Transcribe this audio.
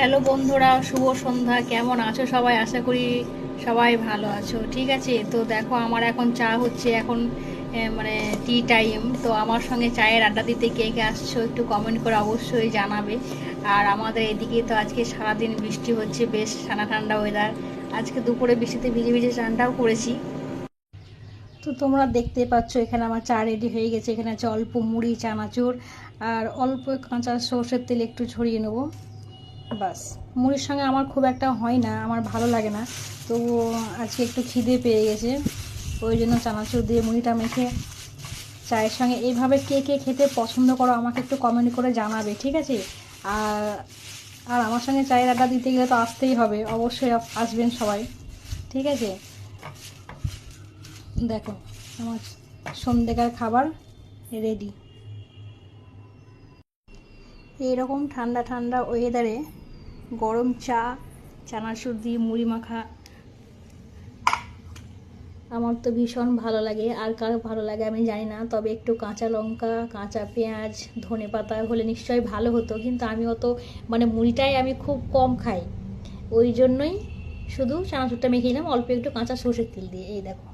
Hello বন্ধুরা, শুভ সন্ধ্যা। কেমন আছো সবাই? আশা করি সবাই ভালো আছো। ঠিক আছে? তো দেখো, আমার এখন চা হচ্ছে এখন মানে টি টাইম তো আমার সঙ্গে চায়ের আড্ডা দিতে কে কে আসছো একটু কমেন্ট করে অবশ্যই জানাবে। আর আমাদের এদিকে তো আজকে সারাদিন বৃষ্টি হচ্ছে, বেশ ঠান্ডা ঠান্ডা ওয়েদার আজকে দুপুরে বৃষ্টিতে ভিজে ভিজে চানটাও করেছি। তো তোমরা দেখতে পাচ্ছ, এখানে আমার চা রেডি হয়ে গেছে। এখানে আছে অল্প মুড়ি, চানাচুর। আর অল্প কাঁচা সর্ষের তেল একটু ছড়িয়ে নেব। বাস। মুড়ির সঙ্গে আমার খুব একটা হয় না, আমার ভালো লাগে না। তো আজকে একটু খিদে পেয়ে গেছে, ওই জন্য চানাচুর দিয়ে মুড়িটা মেখে চায়ের সঙ্গে এইভাবে কে কে খেতে পছন্দ করো আমাকে একটু কমেন্ট করে জানাবে, ঠিক আছে? আর আর আমার সঙ্গে চায়ের আড্ডা দিতে গেলে তো আসতেই হবে, অবশ্যই আসবেন সবাই, ঠিক আছে? দেখো, আমার সন্ধ্যেকার খাবার রেডি। এইরকম ঠান্ডা ঠান্ডা ওয়েদারে গরম চা চানাচুর দিয়ে মুড়ি মাখা, আমার তো ভীষণ ভালো লাগে। আর কারও ভালো লাগে আমি জানি না, তবে একটু কাঁচা লঙ্কা, কাঁচা পেঁয়াজ, ধনে পাতা হলে নিশ্চয়ই ভালো হতো। কিন্তু আমি অত মানে মুড়িটাই আমি খুব কম খাই। ওই জন্যই শুধু চানাচুরটা মেখে নিলাম, অল্প একটু কাঁচা সর্ষের তেল দিয়ে। এই দেখো।